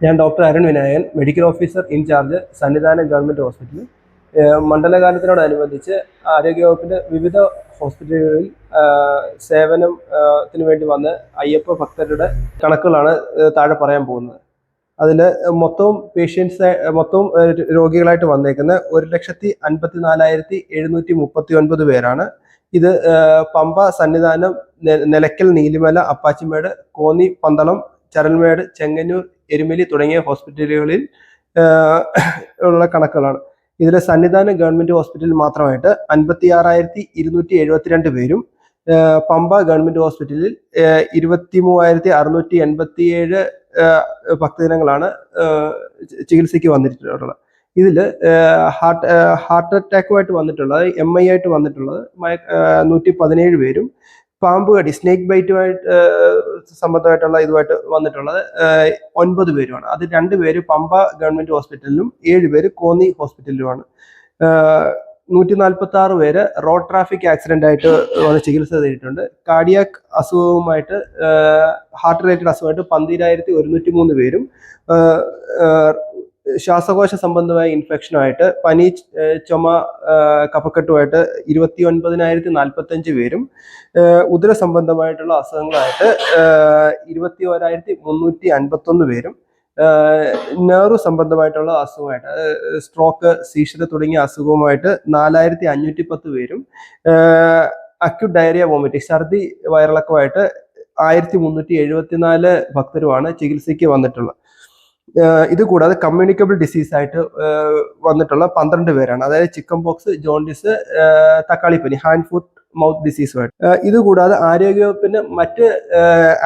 ഞാൻ doctor Arun Vinayakan medical officer incharge Sannidhanam government ഹോസ്പിറ്റലിൽ മണ്ഡലകാലത്തിനോടനുബന്ധിച്ച് ആരോഗ്യവകുപ്പിന്റെ വിവിധ ഹോസ്പിറ്റലുകളിൽ സേവനത്തിന് വേണ്ടി വന്ന് അയ്യപ്പ ഭക്തരുടെ കണക്കുകളാണ് താഴെ പറയാൻ പോകുന്നത്. അതിൽ മൊത്തവും പേഷ്യൻസ് മൊത്തവും രോഗികളായിട്ട് വന്നേക്കുന്ന ഒരു ലക്ഷത്തി അൻപത്തി നാലായിരത്തി എഴുന്നൂറ്റി മുപ്പത്തി ഒൻപത് പേരാണ്. ഇത് പമ്പ സന്നിധാനം നിലയ്ക്കൽ നീലിമല അപ്പാച്ചിമേട് കോന്നി പന്തളം ചരൽമേട് ചെങ്ങന്നൂർ എരുമേലി തുടങ്ങിയ ഹോസ്പിറ്റലുകളിൽ ഉള്ള കണക്കുകളാണ്. ഇതിൽ സന്നിധാന ഗവൺമെന്റ് ഹോസ്പിറ്റലിൽ മാത്രമായിട്ട് അൻപത്തി ആറായിരത്തി ഇരുന്നൂറ്റി എഴുപത്തിരണ്ട് പേരും പമ്പ ഗവൺമെന്റ് ഹോസ്പിറ്റലിൽ ഇരുപത്തി മൂവായിരത്തി അറുന്നൂറ്റി എൺപത്തി ഏഴ് ഭക്തജനങ്ങളാണ് ചികിത്സയ്ക്ക് വന്നിട്ടുള്ളത്. ഇതിൽ ഹാർട്ട് ഹാർട്ട് അറ്റാക്കുമായിട്ട് വന്നിട്ടുള്ളത് എം ഐ ആയിട്ട് വന്നിട്ടുള്ളത് നൂറ്റി പതിനേഴ് പേരും പാമ്പ് കടി സ്നേക്ക് ബൈറ്റുമായിട്ട് സംബന്ധമായിട്ടുള്ള ഇതുമായിട്ട് വന്നിട്ടുള്ളത് ഒൻപത് പേരുമാണ്. അത് രണ്ട് പേര് പമ്പ ഗവൺമെന്റ് ഹോസ്പിറ്റലിലും ഏഴ് പേര് കോന്നി ഹോസ്പിറ്റലിലുമാണ്. നൂറ്റി നാൽപ്പത്തി ആറ് പേര് റോഡ് ട്രാഫിക് ആക്സിഡന്റ് ആയിട്ട് വന്ന് ചികിത്സ തേടിയിട്ടുണ്ട്. കാർഡിയാക് അസുഖവുമായിട്ട് ഹാർട്ട് റിലേറ്റഡ് അസുഖമായിട്ട് പന്തിരായിരത്തി ഒരുന്നൂറ്റി മൂന്ന് പേരും ശ്വാസകോശ സംബന്ധമായ ഇൻഫെക്ഷനുമായിട്ട് പനി ചുമ കഫക്കെട്ടുമായിട്ട് ഇരുപത്തി ഒൻപതിനായിരത്തി നാൽപ്പത്തഞ്ച് പേരും ഉദര സംബന്ധമായിട്ടുള്ള അസുഖങ്ങളായിട്ട് ഇരുപത്തി ഓരായിരത്തി മുന്നൂറ്റി അൻപത്തൊന്ന് പേരും നെറു സംബന്ധമായിട്ടുള്ള അസുഖമായിട്ട് സ്ട്രോക്ക് സീഷർ തുടങ്ങിയ അസുഖവുമായിട്ട് നാലായിരത്തി അഞ്ഞൂറ്റി പത്ത് പേരും അക്യൂട്ട് ഡയറിയ വോമിറ്റിംഗ് ഛർദി വയറിളക്കമായിട്ട് ആയിരത്തി മുന്നൂറ്റി എഴുപത്തിനാല് ഭക്തരുമാണ് ചികിത്സയ്ക്ക് വന്നിട്ടുള്ളത്. ഇത് കൂടാതെ കമ്മ്യൂണിക്കബിൾ ഡിസീസ് ആയിട്ട് വന്നിട്ടുള്ള പന്ത്രണ്ട് പേരാണ്. അതായത് ചിക്കൻ പോക്സ് ജോണ്ടിസ് തക്കാളിപ്പനി ഹാൻഡ് ഫുഡ് മൗത്ത് ഡിസീസ് ഇത് കൂടാതെ ആരോഗ്യവകുപ്പിന്റെ മറ്റ്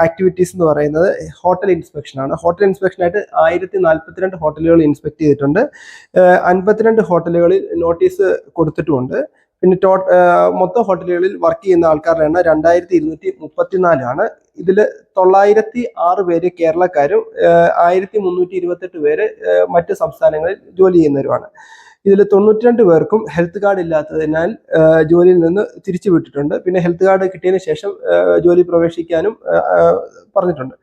ആക്ടിവിറ്റീസ് എന്ന് പറയുന്നത് ഹോട്ടൽ ഇൻസ്പെക്ഷൻ ആണ്. ഹോട്ടൽ ഇൻസ്പെക്ഷനായിട്ട് ആയിരത്തി നാൽപ്പത്തിരണ്ട് ഹോട്ടലുകൾ ഇൻസ്പെക്ട് ചെയ്തിട്ടുണ്ട്. അൻപത്തിരണ്ട് ഹോട്ടലുകളിൽ നോട്ടീസ് കൊടുത്തിട്ടുമുണ്ട്. പിന്നെ ടോ മൊത്തം ഹോട്ടലുകളിൽ വർക്ക് ചെയ്യുന്ന ആൾക്കാരുടെ എണ്ണം രണ്ടായിരത്തി ഇരുന്നൂറ്റി മുപ്പത്തിനാലാണ് ഇതിൽ തൊള്ളായിരത്തി ആറ് പേര് കേരളക്കാരും ആയിരത്തി മുന്നൂറ്റി ഇരുപത്തെട്ട് പേര് മറ്റ് സംസ്ഥാനങ്ങളിൽ ജോലി ചെയ്യുന്നവരുമാണ്. ഇതിൽ തൊണ്ണൂറ്റിരണ്ട് പേർക്കും ഹെൽത്ത് കാർഡ് ഇല്ലാത്തതിനാൽ ജോലിയിൽ നിന്ന് തിരിച്ചു വിട്ടിട്ടുണ്ട്. പിന്നെ ഹെൽത്ത് കാർഡ് കിട്ടിയതിന് ശേഷം ജോലി പ്രവേശിക്കാനും പറഞ്ഞിട്ടുണ്ട്.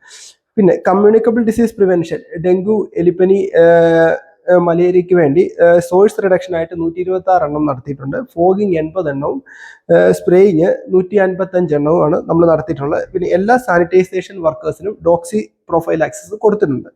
പിന്നെ കമ്മ്യൂണിക്കബിൾ ഡിസീസ് പ്രിവെൻഷൻ ഡെങ്കു എലിപ്പനി മലേറിയയ്ക്ക് വേണ്ടി സോഴ്സ് റിഡക്ഷൻ ആയിട്ട് നൂറ്റി ഇരുപത്തി ആറ് എണ്ണം നടത്തിയിട്ടുണ്ട്. ഫോഗിങ് എൺപത് എണ്ണവും സ്പ്രേയിങ് നൂറ്റി അൻപത്തി അഞ്ച് എണ്ണവുമാണ് നമ്മൾ നടത്തിയിട്ടുള്ളത്. പിന്നെ എല്ലാ സാനിറ്റൈസേഷൻ വർക്കേഴ്സിനും ഡോക്സി പ്രൊഫൈൽ ആക്സസ് കൊടുത്തിട്ടുണ്ട്.